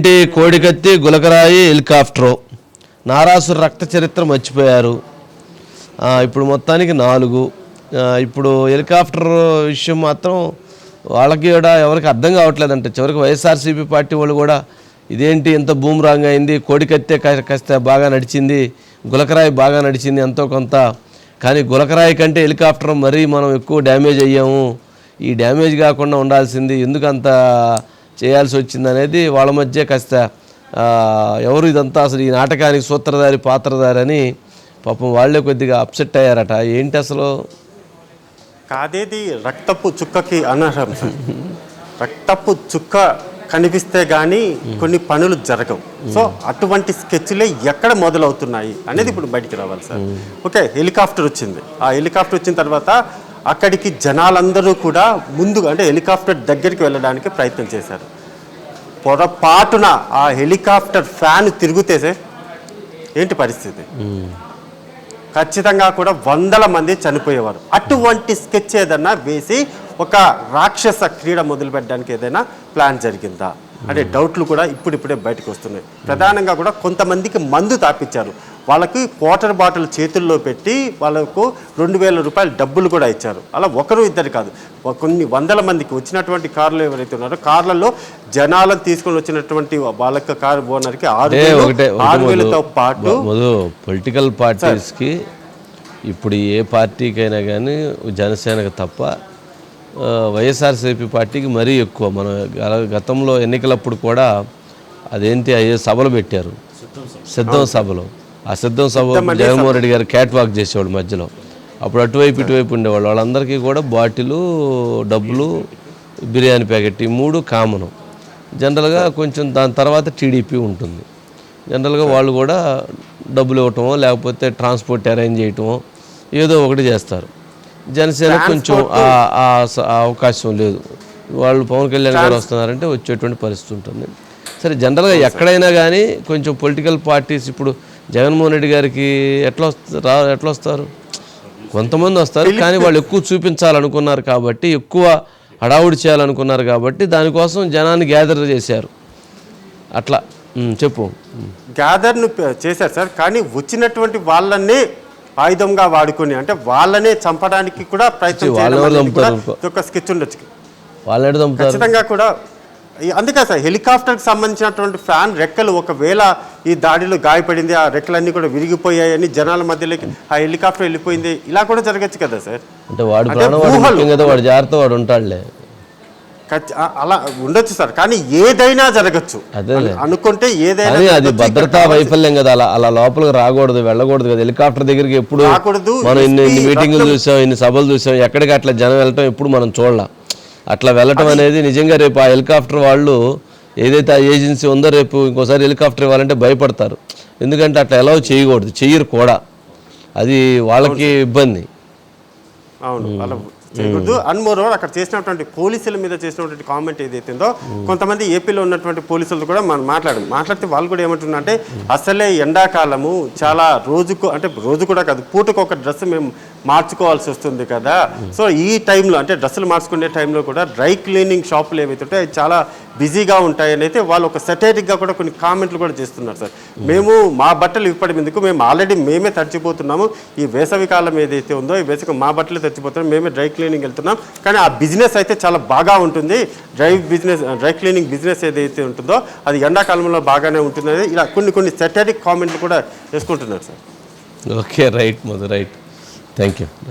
ఏంటి కోడికత్తి గులకరాయి హెలికాప్టరు? నారాసు రక్త చరిత్ర మర్చిపోయారు. ఇప్పుడు మొత్తానికి నాలుగు. ఇప్పుడు హెలికాప్టర్ విషయం మాత్రం వాళ్ళకి కూడా ఎవరికి అర్థం కావట్లేదంట. చివరికి వైఎస్ఆర్సీపీ పార్టీ వాళ్ళు కూడా ఇదేంటి ఎంత బూమ్రాంగ్ అయింది? కోడికత్తే కా- కాస్త బాగా నడిచింది గులకరాయి బాగా నడిచింది ఎంతో కొంత. కానీ గులకరాయి కంటే హెలికాప్టర్ మరీ మనం ఎక్కువ డ్యామేజ్ అయ్యాము. ఈ డ్యామేజ్ కాకుండా ఉండాల్సింది ఎందుకంత చేయాల్సి వచ్చింది అనేది వాళ్ళ మధ్య కాస్త ఎవరు ఇదంతా అసలు ఈ నాటకానికి సూత్రధారి పాత్రధారి అని పాపం వాళ్ళే కొద్దిగా అప్సెట్ అయ్యారట. ఏంటి అసలు? కాదేది? రక్తపు చుక్కకి అనర్హం. రక్తపు చుక్క కనిపిస్తే గానీ కొన్ని పనులు జరగవు. సో అటువంటి స్కెచ్లే ఎక్కడ మొదలవుతున్నాయి అనేది ఇప్పుడు బయటికి రావాలి సార్. ఓకే హెలికాప్టర్ వచ్చింది. ఆ హెలికాప్టర్ వచ్చిన తర్వాత అక్కడికి జనాలందరూ కూడా ముందుగా అంటే హెలికాప్టర్ దగ్గరికి వెళ్ళడానికి ప్రయత్నం చేశారు. పొరపాటున ఆ హెలికాప్టర్ ఫ్యాన్ తిరుగుతే సార్ ఏంటి పరిస్థితి? ఖచ్చితంగా కూడా వందల మంది చనిపోయేవారు. అటువంటి స్కెచ్ ఏదన్నా వేసి ఒక రాక్షస క్రీడ మొదలు పెట్టడానికి ఏదైనా ప్లాన్ జరిగిందా? అంటే డౌట్లు కూడా ఇప్పుడిప్పుడే బయటకు వస్తున్నాయి. ప్రధానంగా కూడా కొంతమందికి మందు తాపించారు వాళ్ళకి వాటర్ బాటిల్ చేతుల్లో పెట్టి వాళ్ళకు రెండు వేల రూపాయలు డబ్బులు కూడా ఇచ్చారు. అలా ఒకరు ఇద్దరు కాదు. కొన్ని వందల మందికి వచ్చినటువంటి కార్లు ఎవరైతే ఉన్నారో కార్లలో జనాలను తీసుకొని వచ్చినటువంటి వాళ్ళకి కారు ఓనర్కి ఆరు ఆరు వేలతో పాటు పొలిటికల్ పార్టీస్కి ఇప్పుడు ఏ పార్టీకైనా కానీ జనసేనకు తప్ప వైఎస్ఆర్సీపీ పార్టీకి మరీ ఎక్కువ. మన గతంలో ఎన్నికలప్పుడు కూడా అదేంటి అయ్యే సభలు పెట్టారు. సిద్ధం సభలు. ఆ సిద్ధం సభ జగన్మోహన్ రెడ్డి గారు క్యాట్ వాక్ చేసేవాడు మధ్యలో. అప్పుడు అటువైపు ఇటువైపు ఉండేవాళ్ళు. వాళ్ళందరికీ కూడా బాటిలు డబ్బులు బిర్యానీ ప్యాకెట్ ఈ మూడు కామను. జనరల్గా కొంచెం దాని తర్వాత టీడీపీ ఉంటుంది. జనరల్గా వాళ్ళు కూడా డబ్బులు ఇవ్వటమో లేకపోతే ట్రాన్స్పోర్ట్ అరేంజ్ చేయటమో ఏదో ఒకటి చేస్తారు. జనసేన కొంచెం అవకాశం లేదు. వాళ్ళు పవన్ కళ్యాణ్ గారు వస్తున్నారంటే వచ్చేటువంటి పరిస్థితి ఉంటుంది. సరే జనరల్గా ఎక్కడైనా కానీ కొంచెం పొలిటికల్ పార్టీస్ ఇప్పుడు జగన్మోహన్ రెడ్డి గారికి ఎట్లా రా ఎట్లా వస్తారు? కొంతమంది వస్తారు కానీ వాళ్ళు ఎక్కువ చూపించాలనుకున్నారు కాబట్టి ఎక్కువ హడావుడి చేయాలనుకున్నారు కాబట్టి దానికోసం జనాన్ని గ్యాదర్ చేశారు. అట్లా. చెప్పు. గ్యాదర్ను చేశారు సార్ కానీ వచ్చినటువంటి వాళ్ళనే ఆయుధంగా వాడుకొని అంటే వాళ్ళనే చంపడానికి కూడా ప్రయత్నం వాళ్ళని చంపుతారు? స్కెచ్ ఉండొచ్చు. వాళ్ళు చంపుతారు? ఖచ్చితంగా కూడా అందుకే సార్ హెలికాప్టర్కి సంబంధించినటువంటి ఫ్యాన్ రెక్కలు ఒకవేళ ఈ దాడిలో గాయపడింది ఆ రెక్కలన్నీ కూడా విరిగిపోయాయని జనాల మధ్యలోకి ఆ హెలికాప్టర్ వెళ్ళిపోయింది. ఇలా కూడా జరగచ్చు కదా సార్? అంటే వాడు జాగ్రత్త వాడు ఉంటాడులే. అలా ఉండొచ్చు సార్ కానీ ఏదైనా జరగచ్చు. అనుకుంటే ఏదైనా అది. భద్రతా వైఫల్యం కదా అలా అలా లోపలికి రాకూడదు వెళ్ళకూడదు కదా. హెలికాప్టర్ దగ్గరికి ఎప్పుడు రాకూడదు, మనం ఇన్ని మీటింగులు చూసాం ఇన్ని సభలు చూసాం ఎక్కడికి అట్లా జనం వెళ్ళటం ఎప్పుడు మనం చూడలేం. అట్లా వెళ్ళటం అనేది నిజంగా రేపు ఆ హెలికాప్టర్ వాళ్ళు ఏదైతే ఆ ఏజెన్సీ ఉందో రేపు ఇంకోసారి హెలికాప్టర్ ఇవ్వాలంటే భయపడతారు. ఎందుకంటే అట్లా ఎలా చేయకూడదు చెయ్యరు కూడా. అది వాళ్ళకి ఇబ్బంది. అవును అలా చేయకూడదు. అండ్ మోర్ ఓవర్ అక్కడ చేసినటువంటి పోలీసుల మీద చేసినటువంటి కామెంట్ ఏదైతే ఉందో కొంతమంది ఏపీలో ఉన్నటువంటి పోలీసులతో కూడా మనం మాట్లాడాం మాట్లాడితే వాళ్ళు కూడా ఏమంటున్నారు అంటే అసలే ఎండాకాలము చాలా రోజుకు అంటే రోజు కూడా కాదు పూటకు ఒక డ్రెస్ మేము మార్చుకోవాల్సి వస్తుంది కదా. సో ఈ టైంలో అంటే డ్రెస్సులు మార్చుకునే టైంలో కూడా డ్రై క్లీనింగ్ షాపులు ఏవైతే అవి చాలా బిజీగా ఉంటాయని అయితే వాళ్ళు ఒక సెటైటిక్గా కూడా కొన్ని కామెంట్లు కూడా చేస్తున్నారు సార్. మేము మా బట్టలు ఇప్పటి ఎందుకు మేము ఆల్రెడీ మేమే తడిచిపోతున్నాము. ఈ వేసవి కాలం ఏదైతే ఉందో ఈ వేసవి మా బట్టలు తడిచిపోతున్నాం మేమే డ్రై క్లీనింగ్ వెళ్తున్నాం. కానీ ఆ బిజినెస్ అయితే చాలా బాగా ఉంటుంది. Dry business dry cleaning business ఏదైతే ఉంటుందో అది ఎండాకాలంలో బాగానే ఉంటుంది ఇలా కొన్ని కొన్ని సెటైటిక్ కామెంట్లు కూడా వేసుకుంటున్నారు sir. Okay right Madhu right. Thank you.